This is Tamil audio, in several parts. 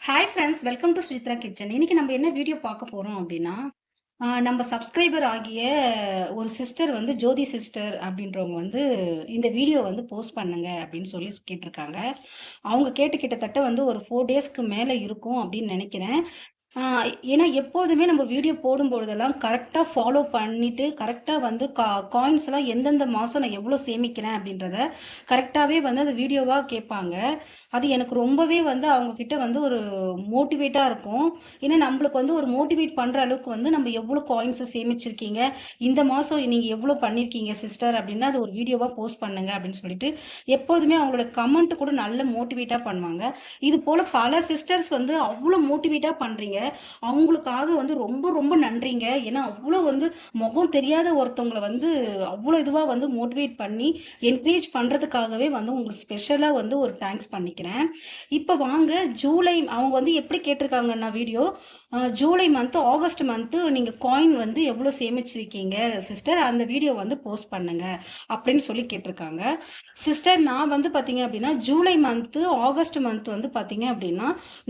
Hi friends welcome to Sujithra kitchen இன்னைக்கு நம்ம என்ன வீடியோ பார்க்க போறோம் அப்படின்னா நம்ம சப்ஸ்கிரைபர் ஆகிய ஒரு சிஸ்டர் வந்து ஜோதி சிஸ்டர் அப்படின்றவங்க வந்து இந்த வீடியோ வந்து போஸ்ட் பண்ணுங்க அப்படின்னு சொல்லி கேட்டிருக்காங்க. அவங்க கேட்டு கிட்டத்தட்ட வந்து ஒரு ஃபோர் டேஸ்க்கு மேலே இருக்கும் அப்படின்னு நினைக்கிறேன். ஏன்னா எப்பொழுதுமே நம்ம வீடியோ போடும்பொழுதெல்லாம் கரெக்டாக ஃபாலோ பண்ணிட்டு கரெக்டாக வந்து கா காயின்ஸ் எல்லாம் எந்தெந்த மாதம் நான் எவ்வளோ சேமிக்கிறேன் அப்படின்றத கரெக்டாகவே வந்து அந்த வீடியோவாக கேட்பாங்க. அது எனக்கு ரொம்பவே வந்து அவங்கக்கிட்ட வந்து ஒரு மோட்டிவேட்டாக இருக்கும். ஏன்னா நம்மளுக்கு வந்து ஒரு மோட்டிவேட் பண்ணுற அளவுக்கு வந்து நம்ம எவ்வளோ காயின்ஸை சேமிச்சிருக்கீங்க இந்த மாதம் நீங்கள் எவ்வளோ பண்ணியிருக்கீங்க சிஸ்டர் அப்படின்னா அது ஒரு வீடியோவாக போஸ்ட் பண்ணுங்க அப்படின்னு சொல்லிட்டு எப்பொழுதுமே அவங்களோட கமெண்ட் கூட நல்ல மோட்டிவேட்டாக பண்ணுவாங்க. இது போல் பல சிஸ்டர்ஸ் வந்து அவ்வளோ மோட்டிவேட்டாக பண்ணுறீங்க அவங்களுக்காக வந்து ரொம்ப ரொம்ப நன்றிங்க. ஏன்னா அவ்வளோ வந்து முகம் தெரியாத ஒருத்தவங்களை வந்து அவ்வளோ இதுவாக வந்து மோட்டிவேட் பண்ணி என்கரேஜ் பண்ணுறதுக்காகவே வந்து உங்களுக்கு ஸ்பெஷலாக வந்து ஒரு தேங்க்ஸ் பண்ணிக்கிறேன். இப்போ வாங்க ஜூலை அவங்க வந்து எப்படி கேட்டிருக்காங்கன்னா video July month August month நீங்கள் காயின் வந்து எவ்வளோ சேமிச்சிருக்கீங்க? சிஸ்டர் அந்த வீடியோ வந்து போஸ்ட் பண்ணுங்க அப்படின்னு சொல்லி கேட்டிருக்காங்க. சிஸ்டர் நான் வந்து பார்த்தீங்க அப்படின்னா ஜூலை மந்த்து ஆகஸ்ட் மந்த் வந்து பார்த்தீங்க அப்படின்னா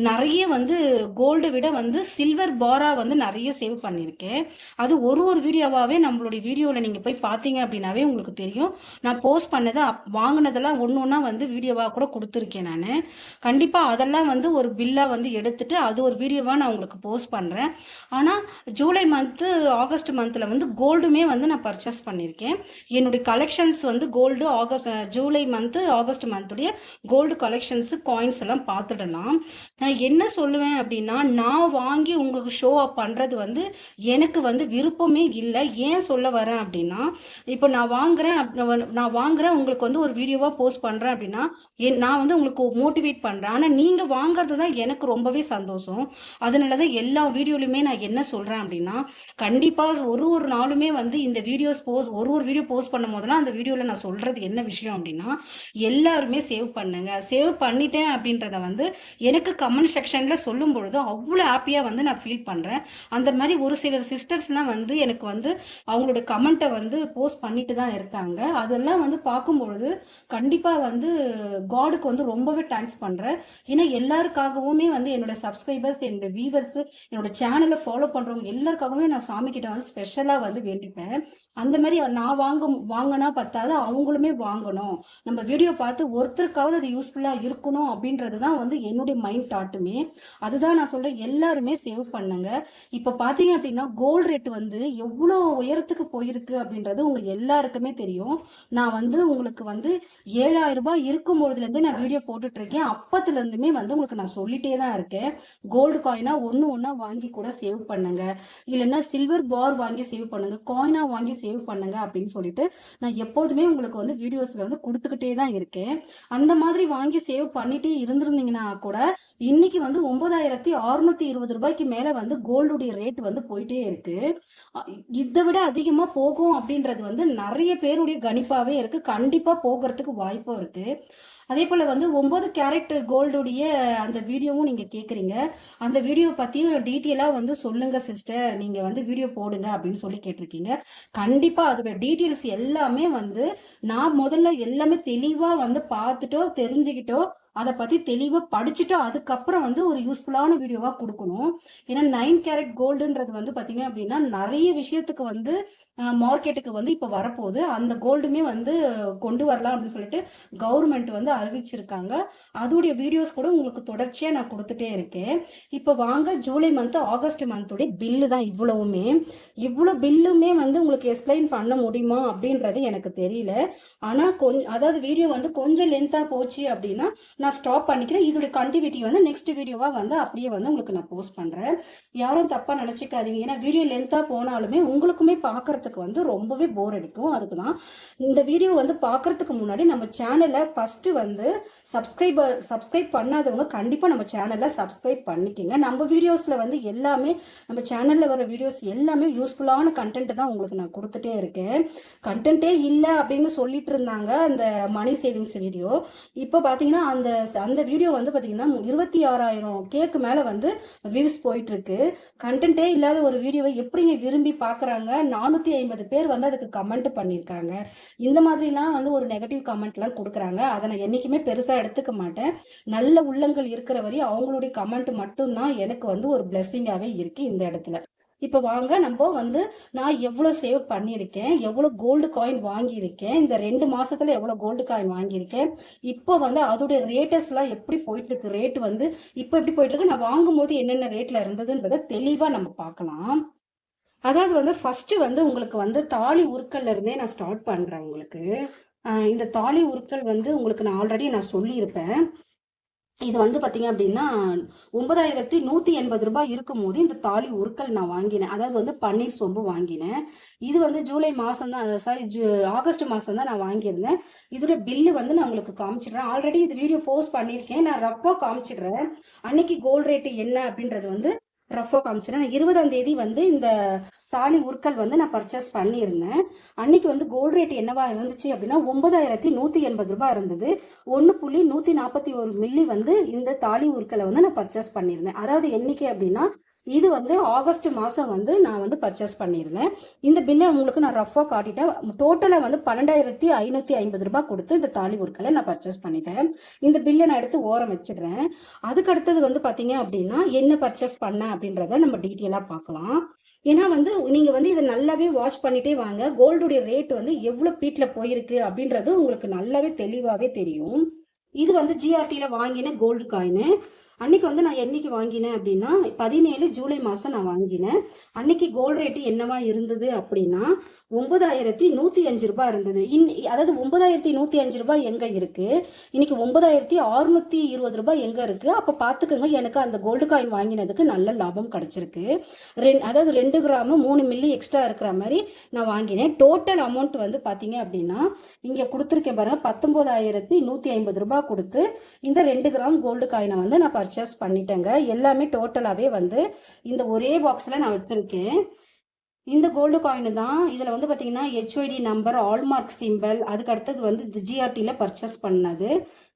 நிறைய வந்து கோல்டை விட வந்து சில்வர் பாரா வந்து நிறைய சேவ் பண்ணியிருக்கேன். அது ஒரு ஒரு வீடியோவாகவே நம்மளுடைய வீடியோவில் நீங்கள் போய் பார்த்தீங்க அப்படின்னாவே உங்களுக்கு தெரியும். நான் போஸ்ட் பண்ணதை அப் வாங்கினதெல்லாம் ஒன்று ஒன்றா வந்து வீடியோவாக கூட கொடுத்துருக்கேன் நான். கண்டிப்பாக அதெல்லாம் வந்து ஒரு பில்லாக வந்து எடுத்துட்டு அது ஒரு வீடியோவாக நான் உங்களுக்கு போஸ்ட் பண்ணுறேன் ஆனால் ஜூலை மந்த்து ஆகஸ்ட் மந்தில் வந்து கோல்டுமே வந்து நான் பர்ச்சேஸ் பண்ணியிருக்கேன் என்னுடைய கலெக்ஷன்ஸ் வந்து gold August July month August மந்த்துடைய gold collections coins எல்லாம் பார்த்துடலாம். நான் என்ன சொல்லுவேன் அப்படின்னா நான் வாங்கி உங்களுக்கு ஷோ அப் பண்ணுறது வந்து எனக்கு வந்து விருப்பமே இல்லை. ஏன் சொல்ல வரேன் அப்படின்னா இப்போ நான் வாங்குறேன் நான் வாங்குறேன் உங்களுக்கு வந்து ஒரு வீடியோவாக போஸ்ட் பண்ணுறேன் அப்படின்னா என் நான் வந்து உங்களுக்கு மோட்டிவேட் பண்ணுறேன் ஆனால் நீங்கள் வாங்குறது தான் எனக்கு ரொம்பவே சந்தோஷம். அதனால தான் எல்லா வீடியோலையுமே நான் என்ன சொல்கிறேன் அப்படின்னா கண்டிப்பாக ஒரு ஒரு நாளுமே வந்து இந்த வீடியோஸ் போஸ்ட் ஒரு ஒரு வீடியோ போஸ்ட் பண்ணும் போதெல்லாம் அந்த வீடியோவில் நான் சொல்கிறது என்ன விஷயம் அப்படின்னா எல்லாருமே சேவ் பண்ணுங்க. சேவ் பண்ணிட்டேன் அப்படின்றத வந்து எனக்கு கமெண்ட் செக்ஷனில் சொல்லும் பொழுது அவ்வளோ ஹாப்பியாக வந்து நான் ஃபீல் பண்ணுறேன் அந்த மாதிரி ஒரு சிலர் சிஸ்டர்ஸ்லாம் வந்து எனக்கு வந்து அவங்களோட கமெண்ட்டை வந்து போஸ்ட் பண்ணிட்டு தான் இருக்காங்க. அதெல்லாம் வந்து பார்க்கும்பொழுது கண்டிப்பாக வந்து காடுக்கு வந்து ரொம்பவே தேங்க்ஸ் பண்ணுறேன் ஏன்னா எல்லாருக்காகவுமே வந்து என்னோட சப்ஸ்கிரைபர்ஸ் என்னோட வியூவர்ஸ் என்னோட சேனலை ஃபாலோ பண்ணுறவங்க எல்லாருக்காகவுமே நான் சாமி கிட்ட வந்து ஸ்பெஷலாக வந்து வேண்டிப்பேன். அந்த மாதிரி நான் வாங்க வாங்கினா பத்தாது அவங்களுமே வாங்கணும். நம்ம வீடியோ பார்த்து ஒருத்தருக்காவது அது யூஸ்ஃபுல்லாக இருக்கணும் அப்படின்றது தான் வந்து என்னுடைய மைண்ட் தாட்டுமே அதுதான் நான் சொல்கிறேன் எல்லாருமே சேவ் பண்ணுங்க. இப்போ பார்த்தீங்க அப்படின்னா கோல்டு ரேட் வந்து எவ்வளோ உயரத்துக்கு போயிருக்கு அப்படின்றது உங்களுக்கு எல்லாருக்குமே தெரியும். நான் வந்து உங்களுக்கு வந்து ஏழாயிரம் ரூபாய் இருக்கும் பொழுதுலேருந்து நான் வீடியோ போட்டுட்ருக்கேன். இருக்கேன் வந்து உங்களுக்கு நான் சொல்லிட்டே தான் இருக்கேன். கோல்டு காயினா ஒன்று ஒன்றா வாங்கி கூட சேவ் பண்ணுங்க. இல்லைன்னா சில்வர் பார் வாங்கி சேவ் பண்ணுங்க. காயினா வாங்கி சேவ் சேவ் பண்ணுங்க அப்படின்னு சொல்லிட்டு நான் எப்போதுமே உங்களுக்கு வந்து வீடியோஸ்ல வந்து கொடுத்துக்கிட்டே தான் இருக்கேன். அந்த மாதிரி வாங்கி சேவ் பண்ணிட்டே இருந்திருந்தீங்கன்னா கூட இன்னைக்கு வந்து ஒன்பதாயிரத்தி அறுநூத்தி இருபது ரூபாய்க்கு மேல வந்து கோல்டுடைய ரேட் வந்து போயிட்டே இருக்கு. இதை விட அதிகமா போகும் அப்படின்றது வந்து நிறைய பேருடைய கணிப்பாவே இருக்கு. கண்டிப்பா போகிறதுக்கு வாய்ப்பும் இருக்கு. அதே போல் வந்து ஒம்பது கேரட் கோல்டுடைய அந்த வீடியோவும் நீங்கள் கேட்குறீங்க அந்த வீடியோ பற்றியும் டீட்டெயிலாக வந்து சொல்லுங்கள் சிஸ்டர். நீங்கள் வந்து வீடியோ போடுங்க அப்படின்னு சொல்லி கேட்டிருக்கீங்க. கண்டிப்பாக அதோட டீட்டெயில்ஸ் எல்லாமே வந்து நான் முதல்ல எல்லாமே தெளிவாக வந்து பார்த்துட்டோ தெரிஞ்சுக்கிட்டோ அதை பற்றி தெளிவாக படிச்சுட்டு அதுக்கப்புறம் வந்து ஒரு யூஸ்ஃபுல்லான வீடியோவாக கொடுக்கணும். ஏன்னா நைன் கேரட் கோல்டுன்றது வந்து பார்த்தீங்க அப்படின்னா நிறைய விஷயத்துக்கு வந்து மார்க்கெட்டுக்கு வந்து இப்போ வரப்போகுது. அந்த கோல்டுமே வந்து கொண்டு வரலாம் அப்படின்னு சொல்லிட்டு கவர்மெண்ட் வந்து அறிவிச்சிருக்காங்க. அதோடைய வீடியோஸ் கூட உங்களுக்கு தொடர்ச்சியாக நான் கொடுத்துட்டே இருக்கேன். இப்போ வாங்க ஜூலை மந்த் ஆகஸ்ட் மந்தோடைய பில்லு தான் இவ்வளவுமே. இவ்வளோ பில்லுமே வந்து உங்களுக்கு எக்ஸ்பிளைன் பண்ண முடியுமா அப்படின்றது எனக்கு தெரியல. ஆனால் கொஞ்சம் அதாவது வீடியோ வந்து கொஞ்சம் லென்த்தாக போச்சு அப்படின்னா நான் ஸ்டாப் பண்ணிக்கிறேன். இதோடைய கண்டினியூட்டி வந்து நெக்ஸ்ட் வீடியோவாக வந்து அப்படியே வந்து உங்களுக்கு நான் போஸ்ட் பண்ணுறேன் யாரும் தப்பாக நினச்சிக்காதீங்க. ஏன்னா வீடியோ லென்த்தாக போனாலுமே உங்களுக்குமே பார்க்கறதுக்கு வந்து ரொம்பவே போர் அடிக்கும். அதுக்கு தான் இந்த வீடியோ வந்து பார்க்கறதுக்கு முன்னாடி நம்ம சேனலை ஃபஸ்ட்டு வந்து சப்ஸ்கிரைபர் சப்ஸ்கிரைப் பண்ணாதவங்க கண்டிப்பாக நம்ம சேனலை சப்ஸ்கிரைப் பண்ணிக்கங்க. நம்ம வீடியோஸில் வந்து எல்லாமே நம்ம சேனலில் வர வீடியோஸ் எல்லாமே யூஸ்ஃபுல்லான கண்டென்ட் தான் உங்களுக்கு நான் கொடுத்துட்டே இருக்கேன். கண்டென்ட்டே இல்லை அப்படின்னு சொல்லிட்டு இருந்தாங்க அந்த மணி சேவிங்ஸ் வீடியோ இப்போ பார்த்தீங்கன்னா அந்த அந்த வீடியோ வந்து பார்த்தீங்கன்னா இருபத்தி ஆறாயிரம் கேக்கு மேலே வந்து வியூஸ் போயிட்டு இருக்கு. கண்டென்ட்டே இல்லாத ஒரு வீடியோவை எப்படிங்க விரும்பி பார்க்குறாங்க நானூற்றி நானூற்றி ஐம்பது பேர் வந்து அதுக்கு கமெண்ட் பண்ணியிருக்காங்க இந்த மாதிரிலாம் வந்து ஒரு நெகட்டிவ் கமெண்ட்லாம் கொடுக்குறாங்க. அதை நான் என்றைக்குமே பெருசாக எடுத்துக்க மாட்டேன். நல்ல உள்ளங்கள் இருக்கிற வரையும் அவங்களுடைய கமெண்ட் மட்டும்தான் எனக்கு வந்து ஒரு பிளெஸ்ஸிங்காகவே இருக்குது இந்த இடத்துல. இப்போ வாங்க நம்ம வந்து நான் எவ்வளோ சேவ் பண்ணியிருக்கேன் எவ்வளோ கோல்டு காயின் வாங்கியிருக்கேன் இந்த ரெண்டு மாசத்துல எவ்வளோ கோல்டு காயின் வாங்கியிருக்கேன் இப்போ வந்து அதோடைய ரேட்டஸ்லாம் எப்படி போயிட்டு இருக்கு ரேட் வந்து இப்போ எப்படி போயிட்டு இருக்கு நான் வாங்கும்போது என்னென்ன ரேட்ல இருந்ததுன்றதை தெளிவாக நம்ம பார்க்கலாம். அதாவது வந்து ஃபர்ஸ்ட் வந்து உங்களுக்கு வந்து தாலி உருக்கல்ல இருந்தே நான் ஸ்டார்ட் பண்றேன் உங்களுக்கு. இந்த தாலி உருக்கல் வந்து உங்களுக்கு நான் ஆல்ரெடி நான் சொல்லியிருப்பேன். இது வந்து பார்த்தீங்க அப்படின்னா ஒன்பதாயிரத்தி நூற்றி எண்பது ரூபாய் இருக்கும்போது இந்த தாலி உருக்கல் நான் வாங்கினேன். அதாவது வந்து பன்னீர் சோம்பு வாங்கினேன். இது வந்து ஜூலை மாதம் தான் சாரி ஜூ ஆகஸ்ட் மாதம் தான் நான் வாங்கியிருந்தேன். இதோட பில்லு வந்து நான் உங்களுக்கு காமிச்சிடுறேன். ஆல்ரெடி இது வீடியோ போஸ்ட் பண்ணியிருக்கேன். நான் ரஃபாக காமிச்சிடுறேன். அன்னைக்கு கோல்டு ரேட்டு என்ன அப்படின்றது வந்து ரஃபாக காமிச்சிடுறேன் இருபதாம் தேதி வந்து இந்த தாலி உருக்கல் வந்து நான் பர்ச்சேஸ் பண்ணியிருந்தேன். அன்னைக்கு வந்து கோல்ட் ரேட் என்னவா இருந்துச்சு அப்படின்னா ஒன்பதாயிரத்தி நூற்றி எண்பது ரூபாய் இருந்தது. ஒன்று புள்ளி நூற்றி நாற்பத்தி ஒரு மில்லி வந்து இந்த தாலி உருக்களை வந்து நான் பர்ச்சேஸ் பண்ணியிருந்தேன். அதாவது என்னைக்கு அப்படின்னா இது வந்து ஆகஸ்ட் மாதம் வந்து நான் வந்து பர்ச்சேஸ் பண்ணியிருந்தேன். இந்த பில்லை உங்களுக்கு நான் ரஃபாக காட்டிட்டேன். டோட்டலாக வந்து பன்னெண்டாயிரத்தி ஐநூற்றி ஐம்பது ரூபாய் கொடுத்து இந்த தாலி உருக்கலை நான் பர்ச்சேஸ் பண்ணிட்டேன். இந்த பில்லை நான் எடுத்து ஓரம் வச்சிடுறேன் அதுக்கு அடுத்தது வந்து பார்த்தீங்க அப்படின்னா என்ன பர்ச்சேஸ் பண்ணேன் அப்படின்றத நம்ம டீட்டெயிலாக பார்க்கலாம். ஏன்னா வந்து நீங்க வந்து இதை நல்லாவே வாட்ச் பண்ணிட்டே வாங்க. கோல்டுடைய ரேட் வந்து எவ்வளவு பீட்ல போயிருக்கு அப்படின்றது உங்களுக்கு நல்லாவே தெளிவாவே தெரியும். இது வந்து ஜிஆர்டியில் வாங்கின கோல்டு காயின் அன்னைக்கு வந்து நான் என்னைக்கு வாங்கினேன் அப்படின்னா பதினேழு ஜூலை மாதம் நான் வாங்கினேன். அன்னைக்கு கோல்டு ரேட்டு என்னவா இருந்தது அப்படின்னா ஒன்பதாயிரத்தி நூற்றி அஞ்சு ரூபாய் இருந்தது. இன் அதாவது ஒன்பதாயிரத்தி நூற்றி அஞ்சு ரூபாய் எங்கே இருக்கு? இன்னைக்கு ஒன்பதாயிரத்தி அறுநூத்தி இருபது ரூபாய் எங்கே இருக்கு? அப்போ பார்த்துக்கோங்க எனக்கு அந்த கோல்டு காயின் வாங்கினதுக்கு நல்ல லாபம் கிடைச்சிருக்கு. ரெண்டு அதாவது ரெண்டு கிராமு மூணு மில்லி எக்ஸ்ட்ரா இருக்கிற மாதிரி நான் வாங்கினேன். டோட்டல் அமௌண்ட் வந்து பார்த்தீங்க அப்படின்னா இங்கே கொடுத்துருக்கேன் பாருங்க பத்தொம்போதாயிரத்தி நூற்றி ஐம்பது ரூபாய் கொடுத்து இந்த ரெண்டு கிராம் கோல்டு காயினை வந்து நான் பர்ச்சேஸ் பண்ணிட்டேங்க. எல்லாமே டோட்டலாகவே வந்து இந்த ஒரே பாக்ஸில் நான் வச்சுருக்கேன். இந்த கோல்டு காயின் தான் இதில் வந்து பார்த்தீங்கன்னா ஹெச்ஒய்டி நம்பர் ஆல்மார்க் சிம்பிள் அதுக்கு அடுத்தது வந்து ஜிஆர்டியில் பர்ச்சேஸ் பண்ணது.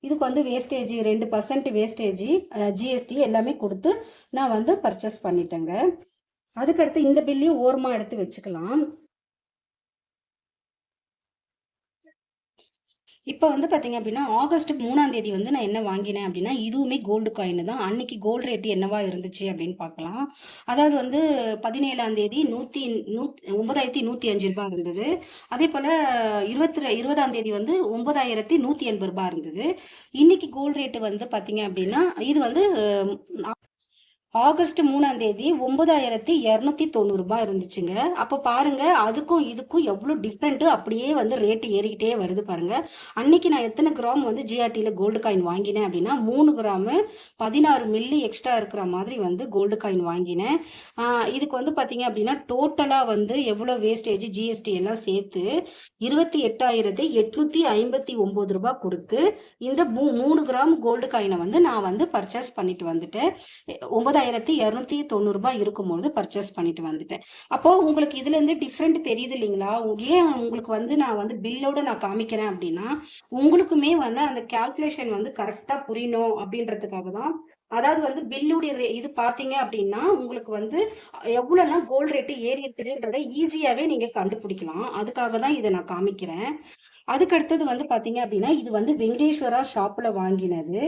இதுக்கு வந்து வேஸ்டேஜ் ரெண்டு பர்சன்ட் வேஸ்டேஜ் ஜிஎஸ்டி எல்லாமே கொடுத்து நான் வந்து பர்ச்சேஸ் பண்ணிட்டேங்க. அதுக்கடுத்து இந்த பில்லையும் ஓரமாக எடுத்து வச்சுக்கலாம். இப்போ வந்து பார்த்தீங்க அப்படின்னா ஆகஸ்ட் மூணாம் தேதி வந்து நான் என்ன வாங்கினேன் அப்படின்னா இதுவுமே கோல்டு காயின் தான். அன்னைக்கு கோல்டு ரேட் என்னவா இருந்துச்சு அப்படின்னு பார்க்கலாம். அதாவது வந்து பதினேழாம் தேதி நூற்றி நூ ஒன்பதாயிரத்தி நூற்றி அஞ்சு ரூபாய் இருந்தது. அதே போல் இருபத்தி இருபதாம் தேதி வந்து ஒன்பதாயிரத்தி நூற்றி எண்பது ரூபாய் இருந்தது. இன்னைக்கு கோல்டு ரேட்டு வந்து பார்த்தீங்க அப்படின்னா இது வந்து ஆகஸ்ட் மூணாம் தேதி ஒன்பதாயிரத்தி இரநூத்தி தொண்ணூறுபா இருந்துச்சுங்க. அப்போ பாருங்க அதுக்கும் இதுக்கும் எவ்வளோ டிஃப்ரெண்ட்டு அப்படியே வந்து ரேட்டு ஏறிக்கிட்டே வருது பாருங்க. அன்னைக்கு நான் எத்தனை கிராம் வந்து ஜிஆர்டியில் கோல்டு காயின் வாங்கினேன் அப்படின்னா மூணு கிராமு பதினாறு மில்லி எக்ஸ்ட்ரா இருக்கிற மாதிரி வந்து கோல்டு காயின் வாங்கினேன். இதுக்கு வந்து பார்த்தீங்க அப்படின்னா டோட்டலாக வந்து எவ்வளோ வேஸ்டேஜ் ஜிஎஸ்டி எல்லாம் சேர்த்து இருபத்தி எட்டாயிரத்தி எட்நூத்தி ஐம்பத்தி ஒம்பது ரூபாய் கொடுத்து இந்த மூ மூணு கிராம் கோல்டு காயினை வந்து நான் வந்து பர்ச்சேஸ் பண்ணிட்டு வந்துட்டேன். ஆயிரத்தி இரநூத்தி தொண்ணூறுபாய் இருக்கும்போது பர்ச்சேஸ் பண்ணிட்டு வந்துட்டேன். அப்போ உங்களுக்கு இதுல இருந்து டிஃப்ரெண்ட் தெரியுது இல்லைங்களா? ஏன் உங்களுக்கு வந்து நான் வந்து பில்லோட நான் காமிக்கிறேன் அப்படின்னா உங்களுக்குமே வந்து அந்த கால்குலேஷன் வந்து கரெக்டா புரியணும் அப்படின்றதுக்காக தான். அதாவது வந்து பில்லுடைய இது பாத்தீங்க அப்படின்னா உங்களுக்கு வந்து எவ்வளவுலாம் கோல்டு ரேட்டு ஏறி இருக்குதுன்றத ஈஸியாவே நீங்க கண்டுபிடிக்கலாம். அதுக்காக தான் இதை நான் காமிக்கிறேன். அதுக்கு அடுத்தது வந்து பார்த்தீங்க அப்படின்னா இது வந்து வெங்கடேஸ்வரா ஷாப்பில் வாங்கினது.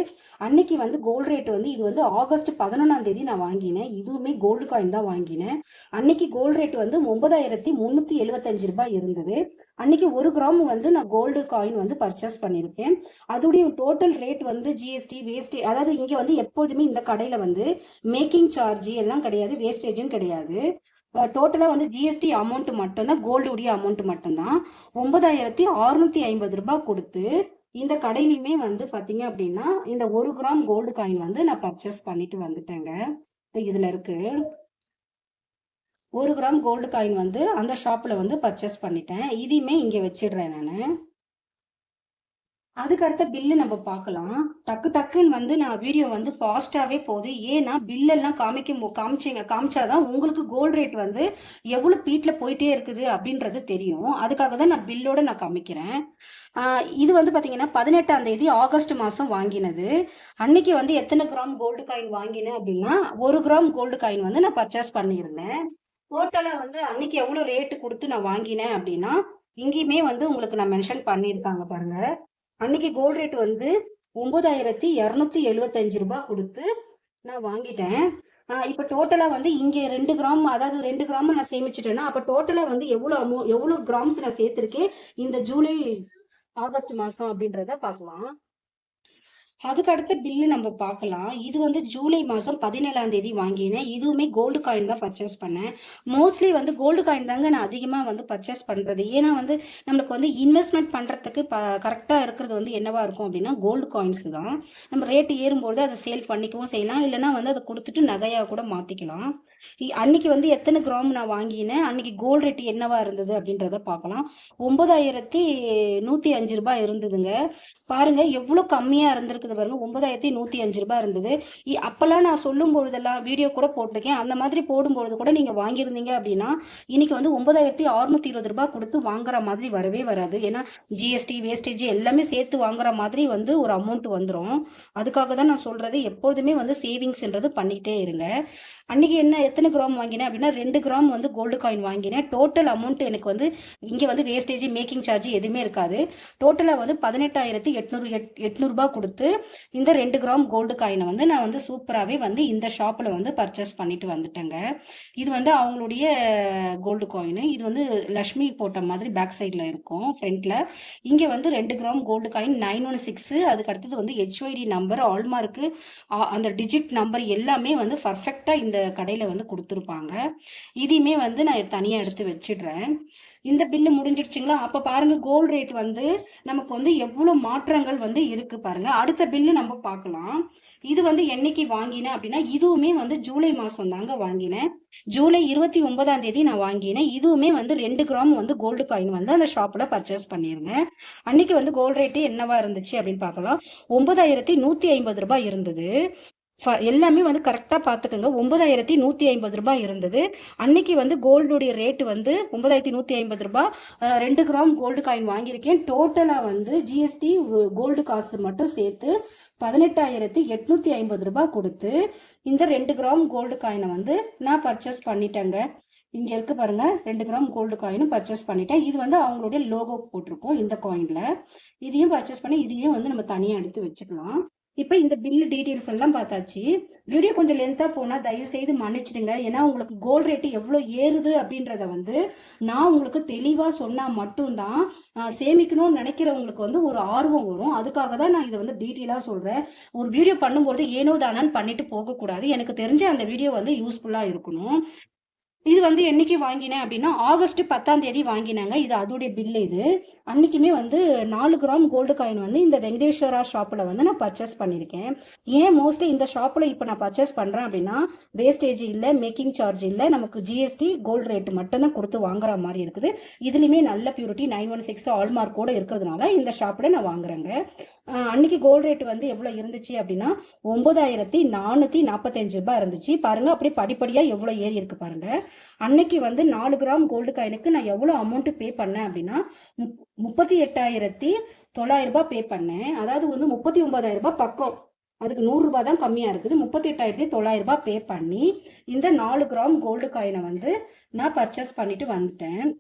அன்னைக்கு வந்து கோல்டு ரேட் வந்து இது வந்து ஆகஸ்ட் பதினொன்றாம் தேதி நான் வாங்கினேன். இதுவுமே கோல்டு காயின் தான் வாங்கினேன். அன்னைக்கு கோல்டு ரேட் வந்து ஒன்பதாயிரத்தி முந்நூற்றி எழுபத்தஞ்சு ரூபாய் இருந்தது. அன்னைக்கு ஒரு கிராம் வந்து நான் கோல்டு காயின் வந்து பர்ச்சேஸ் பண்ணியிருக்கேன். அதோடைய டோட்டல் ரேட் வந்து ஜிஎஸ்டி வேஸ்டே அதாவது இங்கே வந்து எப்போதுமே இந்த கடையில் வந்து மேக்கிங் சார்ஜ் எல்லாம் கிடையாது வேஸ்டேஜும் கிடையாது. டோட்டலாக வந்து ஜிஎஸ்டி அமௌண்ட் மட்டும்தான் கோல்டுடைய அமௌண்ட் மட்டும்தான். ஒன்பதாயிரத்தி அறுநூத்தி ஐம்பது ரூபாய் கொடுத்து இந்த கடையிலுமே வந்து பார்த்தீங்க அப்படின்னா இந்த ஒரு கிராம் கோல்டு காயின் வந்து நான் பர்ச்சேஸ் பண்ணிட்டு வந்துட்டேங்க. இதில் இருக்கு. ஒரு கிராம் கோல்டு காயின் வந்து அந்த ஷாப்பில் வந்து பர்ச்சேஸ் பண்ணிட்டேன். இதையுமே இங்கே வச்சிடுறேன் நான். அதுக்கு அடுத்த பில்லு நம்ம பார்க்கலாம். டக்கு டக்குன்னு வந்து நான் வீடியோ வந்து ஃபாஸ்ட்டாகவே போகுது. ஏன்னா பில்லெல்லாம் காமிக்க மு- காமிச்சிங்க காமிச்சாதான் உங்களுக்கு கோல்டு ரேட் வந்து எவ்வளோ பீட்டில் போயிட்டே இருக்குது அப்படின்றது தெரியும். அதுக்காக தான் நான் பில்லோட நான் காமிக்கிறேன். இது வந்து பார்த்தீங்கன்னா பதினெட்டாம் தேதி ஆகஸ்ட் மாதம் வாங்கினது. அன்னைக்கு வந்து எத்தனை கிராம் கோல்டு காயின் வாங்கினேன் அப்படின்னா ஒரு கிராம் கோல்டு காயின் வந்து நான் பர்ச்சேஸ் பண்ணியிருந்தேன். டோட்டலாக வந்து அன்னைக்கு எவ்வளோ ரேட்டு கொடுத்து நான் வாங்கினேன் அப்படின்னா இங்கேயுமே வந்து உங்களுக்கு நான் மென்ஷன் பண்ணியிருக்காங்க பாருங்க. அன்னைக்கு கோல்ட் ரேட் வந்து ஒன்பதாயிரத்தி இரநூத்தி எழுபத்தஞ்சு ரூபாய் கொடுத்து நான் வாங்கிட்டேன். இப்போ டோட்டலாக வந்து இங்கே ரெண்டு கிராம் அதாவது ரெண்டு கிராம் நான் சேமிச்சிட்டேன்னா அப்போ டோட்டலாக வந்து எவ்வளோ அமௌ எவ்வளோ கிராம்ஸ் நான் சேர்த்துருக்கேன்? இந்த ஜூலை ஆகஸ்ட் மாதம் அப்படின்றத பார்க்கலாம். அதுக்கு அடுத்த பில்லு நம்ம பார்க்கலாம். இது வந்து ஜூலை மாதம் பதினேழாம் தேதி வாங்கினேன். இதுவுமே கோல்டு காயின் தான் பர்ச்சேஸ் பண்ணேன். மோஸ்ட்லி வந்து கோல்டு காயின் தாங்க நான் அதிகமாக வந்து பர்ச்சேஸ் பண்ணுறது ஏன்னா வந்து நம்மளுக்கு வந்து இன்வெஸ்ட்மெண்ட் பண்ணுறதுக்கு ப கரெக்டாக இருக்கிறது வந்து என்னவா இருக்கும் அப்படின்னா கோல்டு காயின்ஸ் தான். நம்ம ரேட்டு ஏறும்போது அதை சேல் பண்ணிக்கவும் செய்யலாம். இல்லைன்னா வந்து அதை கொடுத்துட்டு நகையாக கூட மாற்றிக்கலாம் அன்னைக்கு வந்து எத்தனை கிராம் நான் வாங்கினேன்? அன்னைக்கு கோல்டு ரேட் என்னவா இருந்தது அப்படின்றத பார்க்கலாம். ஒன்பதாயிரத்தி நூற்றி அஞ்சு ரூபாய் இருந்ததுங்க. பாருங்க எவ்வளோ கம்மியாக இருந்திருக்குது பாருங்க. ஒன்பதாயிரத்தி நூற்றி அஞ்சு ரூபாய் இருந்தது. அப்போல்லாம் அப்பெல்லாம் நான் சொல்லும் பொழுதெல்லாம் வீடியோ கூட போட்டிருக்கேன். அந்த மாதிரி போடும்பொழுது கூட நீங்கள் வாங்கியிருந்தீங்க அப்படின்னா இன்னைக்கு வந்து ஒன்பதாயிரத்தி அறுநூத்தி இருபது ரூபாய் கொடுத்து வாங்குற மாதிரி வரவே வராது. ஏன்னா ஜிஎஸ்டி வேஸ்டேஜ் எல்லாமே சேர்த்து வாங்குற மாதிரி வந்து ஒரு அமௌண்ட் வந்துடும் அதுக்காக தான் நான் சொல்றது எப்பொழுதுமே வந்து சேவிங்ஸ்ன்றது பண்ணிக்கிட்டே இருங்க. அன்றைக்கி என்ன எத்தனை கிராம் வாங்கினேன் அப்படின்னா ரெண்டு கிராம் வந்து கோல்டு காயின் வாங்கினேன். டோட்டல் அமௌண்ட் எனக்கு வந்து இங்கே வந்து வேஸ்டேஜ் மேக்கிங் சார்ஜ் எதுவுமே இருக்காது. டோட்டலாக வந்து பதினெட்டாயிரத்தி எட்நூறு எட் எட்நூறுபா கொடுத்து இந்த ரெண்டு கிராம் கோல்டு காயினை வந்து நான் வந்து சூப்பராகவே வந்து இந்த ஷாப்பில் வந்து பர்ச்சேஸ் பண்ணிட்டு வந்துட்டேங்க. இது வந்து அவங்களுடைய கோல்டு காயின் இது வந்து லக்ஷ்மி போட்ட மாதிரி பேக் சைடில் இருக்கும் ஃப்ரண்ட்டில் இங்கே வந்து ரெண்டு gram gold coin nine one six அதுக்கு அடுத்தது வந்து ஹெச்ஒய்டி நம்பர் ஆல்மார்க்கு அந்த டிஜிட் நம்பர் எல்லாமே வந்து பர்ஃபெக்டாக இந்த கடையில் வந்து கொடுத்துருப்பாங்க. இதையுமே வந்து நான் தனியாக எடுத்து வச்சிடுறேன். இந்த பில்லு முடிஞ்சிடுச்சுங்களா? அப்போ பாருங்க கோல்டு ரேட் வந்து நமக்கு வந்து எவ்வளோ மாற்றங்கள் வந்து இருக்கு பாருங்க. அடுத்த பில்லு நம்ம பார்க்கலாம். இது வந்து என்னைக்கு வாங்கினேன் அப்படின்னா இதுவுமே வந்து ஜூலை மாதம் தாங்க வாங்கினேன். ஜூலை இருபத்தி ஒன்பதாம் தேதி நான் வாங்கினேன். இதுவுமே வந்து ரெண்டு கிராம் வந்து கோல்டு காயின் வந்து அந்த ஷாப்பில் பர்ச்சேஸ் பண்ணியிருந்தேன். அன்னைக்கு வந்து கோல்டு ரேட்டு என்னவா இருந்துச்சு அப்படின்னு பார்க்கலாம். ஒன்பதாயிரத்தி நூற்றி ஐம்பது ரூபாய் இருந்தது. எல்லாமே வந்து கரெக்டாக பார்த்துக்கோங்க ஒன்பதாயிரத்தி நூற்றி ஐம்பது ரூபாய் இருந்தது. அன்னைக்கு வந்து கோல்டுடைய ரேட்டு வந்து ஒன்பதாயிரத்தி நூற்றி ஐம்பது ரூபாய். ரெண்டு கிராம் கோல்டு காயின் வாங்கியிருக்கேன். டோட்டலாக வந்து ஜிஎஸ்டி கோல்டு காசு மட்டும் சேர்த்து பதினெட்டாயிரத்தி எட்நூற்றி ஐம்பது ரூபாய் கொடுத்து இந்த ரெண்டு கிராம் கோல்டு காயினை வந்து நான் பர்ச்சேஸ் பண்ணிட்டேங்க. இங்கே இருக்கு பாருங்க. ரெண்டு கிராம் கோல்டு காயினும் பர்ச்சேஸ் பண்ணிட்டேன். இது வந்து அவங்களுடைய லோகோ போட்டிருக்கோம் இந்த காயினில் இதையும் பர்ச்சேஸ் பண்ணி இதையும் வந்து நம்ம தனியாக எடுத்து வச்சுக்கலாம். இப்போ இந்த பில் டீட்டெயில்ஸ் எல்லாம் பார்த்தாச்சு. வீடியோ கொஞ்சம் லென்த்தாக போனால் தயவு செய்து மன்னிச்சிடுங்க. ஏன்னா உங்களுக்கு கோல்ட் ரேட்டு எவ்வளோ ஏறுது அப்படின்றத வந்து நான் உங்களுக்கு தெளிவாக சொன்னால் மட்டும்தான் சேமிக்கணும்னு நினைக்கிறவங்களுக்கு வந்து ஒரு ஆர்வம் வரும். அதுக்காக தான் நான் இதை வந்து டீட்டெயிலாக சொல்கிறேன் ஒரு வீடியோ பண்ணும்போது ஏனோ தானான்னு பண்ணிட்டு போகக்கூடாது. எனக்கு தெரிஞ்ச அந்த வீடியோ வந்து யூஸ்ஃபுல்லாக இருக்கணும். இது வந்து என்னைக்கு வாங்கினேன் அப்படின்னா ஆகஸ்ட் பத்தாம் தேதி வாங்கினாங்க. இது அதோடைய பில்லு இது. அன்னைக்குமே வந்து நாலு கிராம் கோல்டு காயின் வந்து இந்த வெங்கடேஸ்வரா ஷாப்பில் வந்து நான் பர்ச்சேஸ் பண்ணியிருக்கேன் ஏன் மோஸ்ட்லி இந்த ஷாப்பில் இப்போ நான் பர்ச்சேஸ் பண்ணுறேன் அப்படின்னா வேஸ்டேஜ் இல்லை மேக்கிங் சார்ஜ் இல்லை நமக்கு ஜிஎஸ்டி கோல்டு ரேட் மட்டும்தான் கொடுத்து வாங்குற மாதிரி இருக்குது. இதுலேயுமே நல்ல பியூரிட்டி நைன் ஒன் சிக்ஸ் ஆல்மார்க்கோட இருக்கிறதுனால இந்த ஷாப்பில் நான் வாங்குறேங்க. அன்னைக்கு கோல்டு ரேட் வந்து எவ்வளோ இருந்துச்சு அப்படின்னா ஒன்பதாயிரத்தி நானூற்றி நாற்பத்தஞ்சு ரூபாய் இருந்துச்சு. பாருங்கள் அப்படியே படிப்படியாக எவ்வளோ ஏறி இருக்கு பாருங்கள் அன்னைக்கு வந்து நாலு கிராம் கோல்டு காயினுக்கு நான் எவ்வளோ அமௌண்ட் பே பண்ணேன் அப்படின்னா முப்- முப்பத்தி எட்டாயிரத்தி தொள்ளாயிரம் ரூபாய் பே பண்ணேன். அதாவது வந்து முப்பத்தி ஒன்பதாயிரம் ரூபாய் பக்கம். அதுக்கு நூறுரூபா தான் கம்மியாக இருக்குது. முப்பத்தி எட்டாயிரத்தி தொள்ளாயிரம் ரூபாய் பே பண்ணி இந்த நாலு கிராம் கோல்டு காயினை வந்து நான் பர்ச்சேஸ் பண்ணிட்டு வந்துட்டேன்.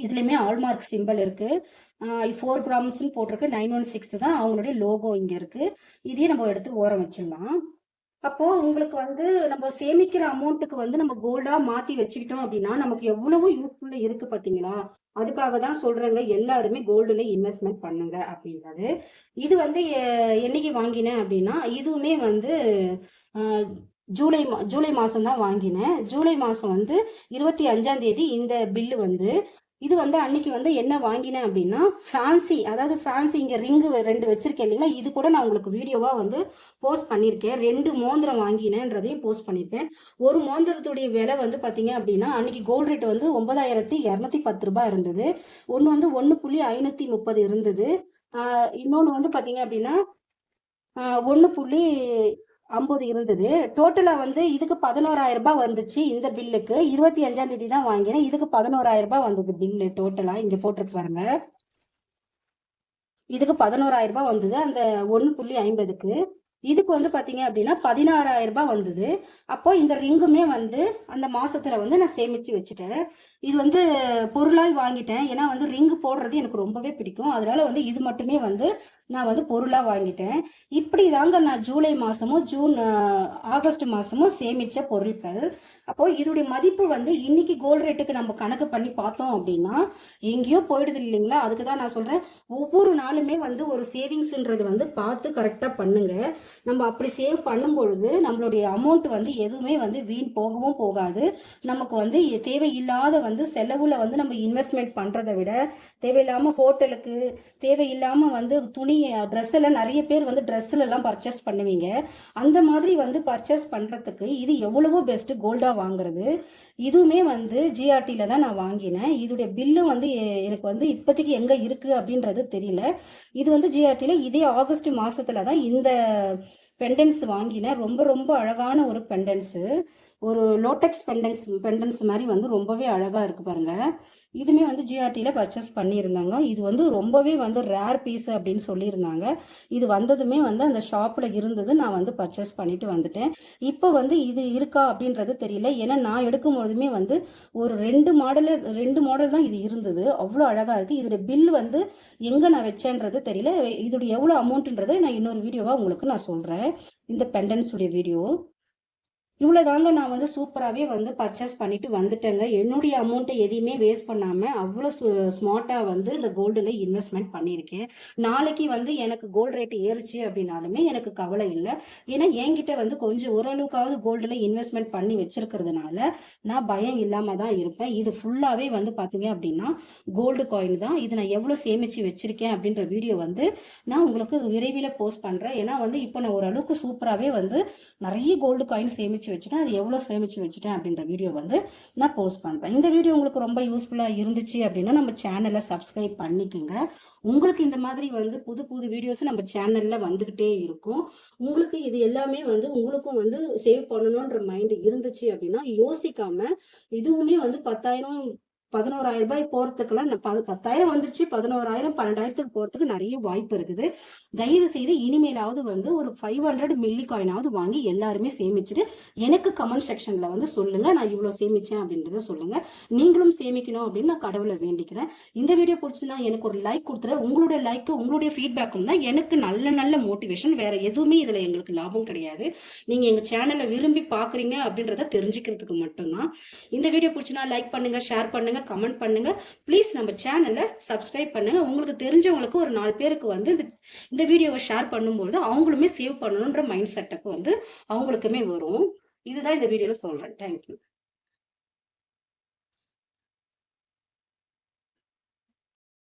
இதுலேயுமே ஆல்மார்க் சிம்பிள் இருக்கு. ஃபோர் கிராம்ஸ்னு போட்டிருக்கு. நைன் ஒன் சிக்ஸ் தான் அவங்களுடைய லோகோ இங்கே இருக்கு. இதையே நம்ம எடுத்து ஓரம் வச்சிடலாம். அப்போ உங்களுக்கு வந்து நம்ம சேமிக்கிற அமௌண்ட்டுக்கு வந்து நம்ம கோல்டா மாத்தி வச்சுக்கிட்டோம் அப்படின்னா நமக்கு எவ்வளவு யூஸ்ஃபுல்லா இருக்கு பாத்தீங்களா? அதுக்காக தான் சொல்றேங்க. எல்லாருமே கோல்டுல இன்வெஸ்ட்மெண்ட் பண்ணுங்க அப்படின்றது. இது வந்து என்னைக்கு வாங்கினேன் அப்படின்னா இதுவுமே வந்து ஜூலை மா- ஜூலை மாசம் தான் வாங்கினேன். ஜூலை மாசம் வந்து இருபத்தி அஞ்சாம் தேதி இந்த பில்லு வந்து இது வந்து அன்னைக்கு வந்து என்ன வாங்கினேன் அப்படின்னா ஃபேன்சி அதாவது ஃபேன்சி இங்கே ரிங்கு ரெண்டு வச்சிருக்கேன் இல்லைங்களா? இது கூட நான் உங்களுக்கு வீடியோவாக வந்து போஸ்ட் பண்ணியிருக்கேன். ரெண்டு மோந்திரம் வாங்கினேன்றதையும் போஸ்ட் பண்ணியிருக்கேன். ஒரு மோந்திரத்துடைய விலை வந்து பார்த்தீங்க அப்படின்னா அன்னைக்கு கோல்டு ரேட் வந்து ஒன்பதாயிரத்தி இரநூத்தி பத்து ரூபாய் இருந்தது. ஒன்று வந்து ஒன்று புள்ளி ஐநூற்றி முப்பது இருந்தது. இன்னொன்று வந்து பார்த்தீங்க அப்படின்னா ஒன்று புள்ளி ஐம்பது இருந்தது. டோட்டலாக வந்து இதுக்கு பதினோராயிரம் ரூபாய் வந்துச்சு இந்த பில்லுக்கு. இருபத்தி அஞ்சாம் தேதி தான் வாங்கினேன். இதுக்கு பதினோராயிரம் ரூபாய் வந்தது பில்லு டோட்டலாக இங்கே போட்டிருக்கு பாருங்க. இதுக்கு பதினோராயிரம் ரூபாய் வந்தது. அந்த ஒன்று புள்ளி ஐம்பதுக்கு. இதுக்கு வந்து பார்த்தீங்க அப்படின்னா பதினாறாயிரம் ரூபாய் வந்தது. அப்போ இந்த ரிங்குமே வந்து அந்த மாசத்துல வந்து நான் சேமிச்சு வச்சுட்டேன். இது வந்து பொருளாய் வாங்கிட்டேன். ஏன்னா வந்து ரிங்கு போடுறது எனக்கு ரொம்பவே பிடிக்கும். அதனால வந்து இது மட்டுமே வந்து நான் வந்து பொருளாக வாங்கிட்டேன். இப்படி தாங்க நான் ஜூலை மாதமும் ஜூன் ஆகஸ்ட் மாதமும் சேமித்த பொருட்கள். அப்போது இதோடைய மதிப்பு வந்து இன்னைக்கு கோல்டு ரேட்டுக்கு நம்ம கணக்கு பண்ணி பார்த்தோம் அப்படின்னா எங்கேயோ போயிடுது இல்லைங்களா? அதுக்கு தான் நான் சொல்கிறேன் ஒவ்வொரு நாளுமே வந்து ஒரு சேவிங்ஸுன்றது வந்து பார்த்து கரெக்டாக பண்ணுங்க. நம்ம அப்படி சேவ் பண்ணும் பொழுது நம்மளுடைய அமௌண்ட் வந்து எதுவுமே வந்து வீண் போகவும் போகாது. நமக்கு வந்து தேவையில்லாத வந்து செலவில் வந்து நம்ம இன்வெஸ்ட்மெண்ட் பண்ணுறதை விட தேவையில்லாமல் ஹோட்டலுக்கு தேவையில்லாமல் வந்து துணி ட்ரெஸ் எல்லாம் நிறைய பேர் வந்து ட்ரெஸ்ல பர்ச்சேஸ் பண்ணுவீங்க. அந்த மாதிரி வந்து பர்ச்சேஸ் பண்ணுறதுக்கு இது எவ்வளவோ பெஸ்ட்டு கோல்டாக வாங்குறது. இதுவுமே வந்து ஜிஆர்டியில் தான் நான் வாங்கினேன். இதோடைய பில்லும் வந்து எனக்கு வந்து இப்போதைக்கு எங்கே இருக்குது அப்படின்றது தெரியல. இது வந்து ஜிஆர்டியில் இதே ஆகஸ்ட் மாதத்தில் தான் இந்த பெண்டன்ஸ் வாங்கினேன். ரொம்ப ரொம்ப அழகான ஒரு பெண்டன்ஸு ஒரு லோட்டெக்ஸ் பெண்டன்ஸ் பெண்டன்ஸ் மாதிரி வந்து ரொம்பவே அழகாக இருக்குது பாருங்க. இதுவுமே வந்து ஜிஆர்டியில் பர்ச்சேஸ் பண்ணியிருந்தாங்க. இது வந்து ரொம்பவே வந்து ரேர் பீஸ் அப்படின்னு சொல்லியிருந்தாங்க. இது வந்ததுமே வந்து அந்த ஷாப்பில் இருந்தது நான் வந்து பர்ச்சேஸ் பண்ணிட்டு வந்துட்டேன். இப்போ வந்து இது இருக்கா அப்படின்றது தெரியல. ஏன்னா நான் எடுக்கும் பொழுதுமே வந்து ஒரு ரெண்டு மாடலு ரெண்டு மாடல் தான் இது இருந்தது. அவ்வளோ அழகாக இருக்குது இதோட பில் வந்து எங்கே நான் வச்சேன்றது தெரியல. இதோட எவ்வளோ அமௌண்ட்டுன்றதை நான் இன்னொரு வீடியோவாக உங்களுக்கு நான் சொல்கிறேன் இந்த பெண்டன்ஸுடைய வீடியோ இவ்வளோ தாங்க நான் வந்து சூப்பராகவே வந்து பர்ச்சேஸ் பண்ணிட்டு வந்துட்டேங்க. என்னுடைய அமௌண்ட்டை எதையுமே வேஸ்ட் பண்ணாமல் அவ்வளோ ஸ்மார்ட்டாக வந்து இந்த கோல்டில் இன்வெஸ்ட்மெண்ட் பண்ணியிருக்கேன். நாளைக்கு வந்து எனக்கு கோல்டு ரேட் ஏறிச்சு அப்படின்னாலுமே எனக்கு கவலை இல்லை. ஏன்னா என்கிட்ட வந்து கொஞ்சம் ஓரளவுக்காவது கோல்டில் இன்வெஸ்ட்மெண்ட் பண்ணி வச்சிருக்கிறதுனால நான் பயம் இல்லாமல் தான் இருப்பேன். இது ஃபுல்லாகவே வந்து பார்த்தீங்க அப்படின்னா கோல்டு காயின் தான். இது நான் எவ்வளோ சேமித்து வச்சிருக்கேன் அப்படின்ற வீடியோ வந்து நான் உங்களுக்கு விரைவில் போஸ்ட் பண்ணுறேன் ஏன்னா வந்து இப்போ நான் ஓரளவுக்கு சூப்பராகவே வந்து நிறைய கோல்டு காயின் சேமித்து வச்சுட்டேன். அது எவ்வளோ சேமித்து வச்சுட்டேன் அப்படின்ற வீடியோ வந்து நான் போஸ்ட் பண்ணுறேன் இந்த வீடியோ உங்களுக்கு ரொம்ப யூஸ்ஃபுல்லாக இருந்துச்சு அப்படின்னா நம்ம சேனலை சப்ஸ்கிரைப் பண்ணிக்கோங்க. உங்களுக்கு இந்த மாதிரி வந்து புது புது வீடியோஸ் நம்ம சேனலில் வந்துக்கிட்டே இருக்கும். உங்களுக்கு இது எல்லாமே வந்து உங்களுக்கும் வந்து சேவ் பண்ணணுன்ற மைண்ட் இருந்துச்சு அப்படின்னா யோசிக்காம இதுவுமே வந்து பத்தாயிரம் பதினோராயிரம் ரூபாய் போறதுக்கெல்லாம் நான் ப- பத்தாயிரம் வந்துருச்சு. பதினோராயிரம் பன்னெண்டாயிரத்துக்கு போகிறதுக்கு நிறைய வாய்ப்பு இருக்குது. தயவு செய்து இனிமேலாவது வந்து ஒரு ஃபைவ் ஹண்ட்ரட் மில்லி காயினாவது வாங்கி எல்லாருமே சேமிச்சுட்டு எனக்கு கமெண்ட் செக்ஷன்ல வந்து சொல்லுங்க. நான் இவ்வளோ சேமிச்சேன் அப்படின்றத சொல்லுங்க. நீங்களும் சேமிக்கணும் அப்படின்னு நான் கடவுளை வேண்டிக்கிறேன். இந்த வீடியோ பிடிச்சுன்னா எனக்கு ஒரு லைக் கொடுத்துரு. உங்களுடைய லைக்கு உங்களுடைய ஃபீட்பேக்கும் தான் எனக்கு நல்ல நல்ல மோட்டிவேஷன் வேற எதுவுமே இதுல எங்களுக்கு லாபம் கிடையாது. நீங்க எங்க சேனலை விரும்பி பாக்குறீங்க அப்படின்றத தெரிஞ்சுக்கிறதுக்கு மட்டும்தான். இந்த வீடியோ பிடிச்சுன்னா லைக் பண்ணுங்க ஷேர் பண்ணுங்க. கமெண்ட் பண்ணுங்க. ப்ளீஸ் நம்ம சேனலை சப்ஸ்கிரைப் பண்ணுங்க. உங்களுக்கு தெரிஞ்சவங்களுக்கு ஒரு நாலு பேருக்கு வந்து இந்த இந்த வீடியோவை ஷேர் பண்ணும்பொழுது அவங்களுமே சேவ் பண்ணணுன்ற மைண்ட் செட்டப் வந்து அவங்களுக்குமே வரும். இதுதான் இந்த வீடியோவில் சொல்கிறேன் தேங்க்யூ